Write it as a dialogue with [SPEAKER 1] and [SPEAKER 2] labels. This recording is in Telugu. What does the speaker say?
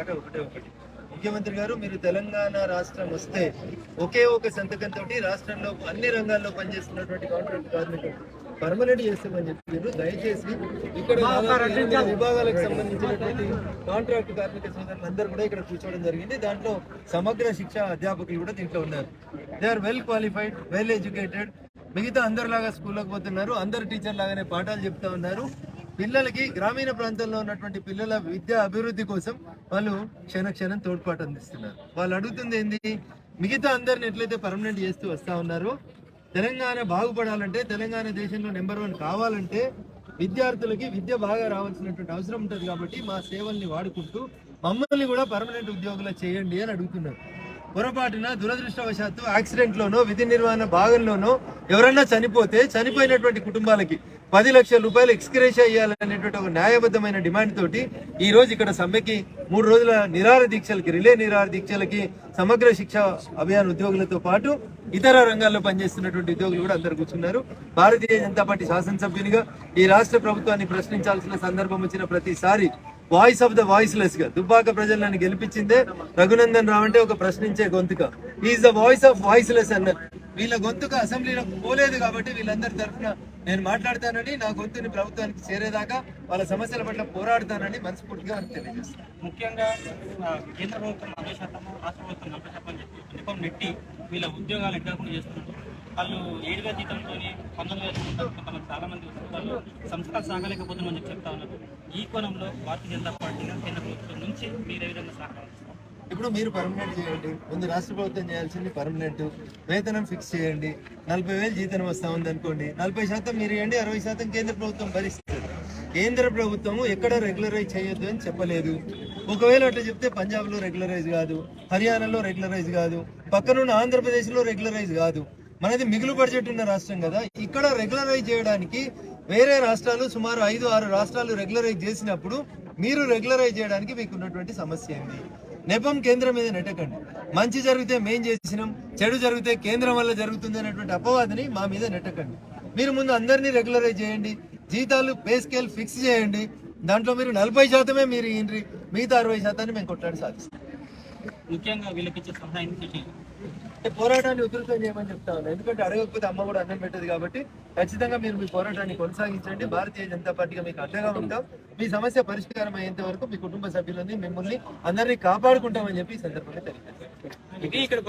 [SPEAKER 1] మాట ఒకటే ఒకటి. ముఖ్యమంత్రి గారు మీరు తెలంగాణ రాష్ట్రం వస్తే ఒకే ఒక సంతకంతో రాష్ట్రంలో అన్ని రంగాల్లో పనిచేస్తున్నటువంటి కాంట్రాక్ట్ కార్మికులు పర్మనెంట్ చేస్తామని చెప్పారు. దయచేసి ఇక్కడ విభాగాలకు సంబంధించినటువంటి కాంట్రాక్ట్ కార్మిక సోదరులు అందరూ కూడా ఇక్కడ కూర్చోవడం జరిగింది. దాంట్లో సమగ్ర శిక్ష అధ్యాపకులు కూడా దీంట్లో ఉన్నారు. They are well qualified well educated మిగతా అందరిలాగా స్కూల్లోకి పోతున్నారు. అందరు టీచర్ లాగానే పాఠాలు చెప్తా ఉన్నారు. పిల్లలకి గ్రామీణ ప్రాంతంలో ఉన్నటువంటి పిల్లల విద్యా అభివృద్ధి కోసం వాళ్ళు క్షణ క్షణం తోడ్పాటు అందిస్తున్నారు. వాళ్ళు అడుగుతుంది ఏంది? మిగతా అందరిని ఎట్లయితే పర్మనెంట్ చేస్తూ వస్తూ ఉన్నారో తెలంగాణ బాగుపడాలంటే తెలంగాణ దేశంలో నెంబర్ వన్ కావాలంటే విద్యార్థులకి విద్య బాగా రావాల్సినటువంటి అవసరం ఉంటుంది కాబట్టి మా సేవల్ని వాడుకుంటూ మమ్మల్ని కూడా పర్మనెంట్ ఉద్యోగులు చేయండి అని అడుగుతున్నారు. పొరపాటున దురదృష్టవశాత్తు యాక్సిడెంట్లోనో విధి నిర్వహణ భాగంలోనో ఎవరన్నా చనిపోతే చనిపోయినటువంటి కుటుంబాలకి పది లక్షల రూపాయలు ఎక్స్క్రేష్ అయ్యాలనేటువంటి ఒక న్యాయబద్ధమైన డిమాండ్ తోటి ఈ రోజు ఇక్కడ సమ్మెకి మూడు రోజుల నిరాహార దీక్షలకి రిలే నిరాహార దీక్షలకి సమగ్ర శిక్ష అభియాన్ ఉద్యోగులతో పాటు ఇతర రంగాల్లో పనిచేస్తున్నటువంటి ఉద్యోగులు కూడా అందరు కూర్చున్నారు. భారతీయ జనతా పార్టీ శాసనసభ్యునిగా ఈ రాష్ట్ర ప్రభుత్వాన్ని ప్రశ్నించాల్సిన సందర్భం వచ్చిన ప్రతిసారి వాయిస్ ఆఫ్ ద వాయిస్లెస్గా దుబ్బాక ప్రజలు నన్ను గెలిపించిందే రఘునందన్ రావు అంటే ఒక ప్రశ్నించే గొంతుక. Is the voice of voiceless అన్నారు వీళ్ళ గొంతుక అసెంబ్లీలో పోలేదు కాబట్టి వీళ్ళందరి తరఫున నేను మాట్లాడతానని నా గొంతుని ప్రభుత్వానికి చేరేదాకా వాళ్ళ సమస్యల పట్ల పోరాడతానని మనస్ఫూర్తిగా వారికి తెలియజేస్తాను.
[SPEAKER 2] ముఖ్యంగా కేంద్ర ప్రభుత్వం అరవై శాతం రాష్ట్ర ప్రభుత్వం నలభై శాతం చెప్పి నిపం నెట్టి వీళ్ళ ఉద్యోగాలు ఎక్కకుండా చేస్తున్నారు. వాళ్ళు ఏడుగా జీతంతో పంతొమ్మిది వేల కొంతమంది చాలా మంది వస్తున్నారు వాళ్ళు సంస్థలు సాగలేకపోతున్నామని చెప్పి చెప్తా ఉన్నారు. ఈ కోణంలో భారతీయ జనతా పార్టీగా కేంద్ర ప్రభుత్వం నుంచి మీరు ఏ విధంగా సహకరిస్తారు?
[SPEAKER 1] ఇప్పుడు మీరు పర్మనెంట్ చేయండి. ముందు రాష్ట్ర ప్రభుత్వం చేయాల్సింది పర్మనెంట్ వేతనం ఫిక్స్ చేయండి. నలభై వేలు జీతనం వస్తా ఉంది అనుకోండి నలభై శాతం మీరు ఇవ్వండి అరవై శాతం కేంద్ర ప్రభుత్వం భరిస్తుంది. కేంద్ర ప్రభుత్వము ఎక్కడ రెగ్యులరైజ్ చేయొద్దు అని చెప్పలేదు. ఒకవేళ అట్లా చెప్తే పంజాబ్లో రెగ్యులరైజ్ కాదు హర్యానాలో రెగ్యులరైజ్ కాదు పక్కనున్న ఆంధ్రప్రదేశ్లో రెగ్యులరైజ్ కాదు. మనది మిగులు బడ్జెట్ ఉన్న రాష్ట్రం కదా. ఇక్కడ రెగ్యులరైజ్ చేయడానికి వేరే రాష్ట్రాలు సుమారు ఐదు ఆరు రాష్ట్రాలు రెగ్యులరైజ్ చేసినప్పుడు మీరు రెగ్యులరైజ్ చేయడానికి మీకు ఉన్నటువంటి సమస్య ఏంటి నెపం కేంద్రం మీద నెట్టకండి. మంచి జరిగితే మేం చేసినాం చెడు జరిగితే కేంద్రం వల్ల జరుగుతుంది అనేటువంటి అపవాదిని మా మీద నెట్టకండి. మీరు ముందు అందరినీ రెగ్యులరైజ్ చేయండి జీతాలు పే స్కేల్ ఫిక్స్ చేయండి దాంట్లో మీరు నలభై శాతమే మీరు ఇయ్యండి మిగతా అరవై శాతాన్ని మేము కొట్లాడి సాధిస్తాం.
[SPEAKER 2] ముఖ్యంగా వీళ్ళకి ఇచ్చే
[SPEAKER 1] పోరాటాన్ని ఉధృతం చేయమని చెప్తా ఉన్నాను ఎందుకంటే అడగకపోతే అమ్మ కూడా అన్నం పెట్టదు కాబట్టి ఖచ్చితంగా మీరు మీ పోరాటాన్ని కొనసాగించండి. భారతీయ జనతా పార్టీగా మీకు అండగా ఉంటాం. మీ సమస్య పరిష్కారం అయ్యేంత వరకు మీ కుటుంబ సభ్యులని మిమ్మల్ని అందరినీ కాపాడుకుంటామని చెప్పి ఈ సందర్భంగా తెలియజేస్తాం
[SPEAKER 2] ఇది ఇక్కడ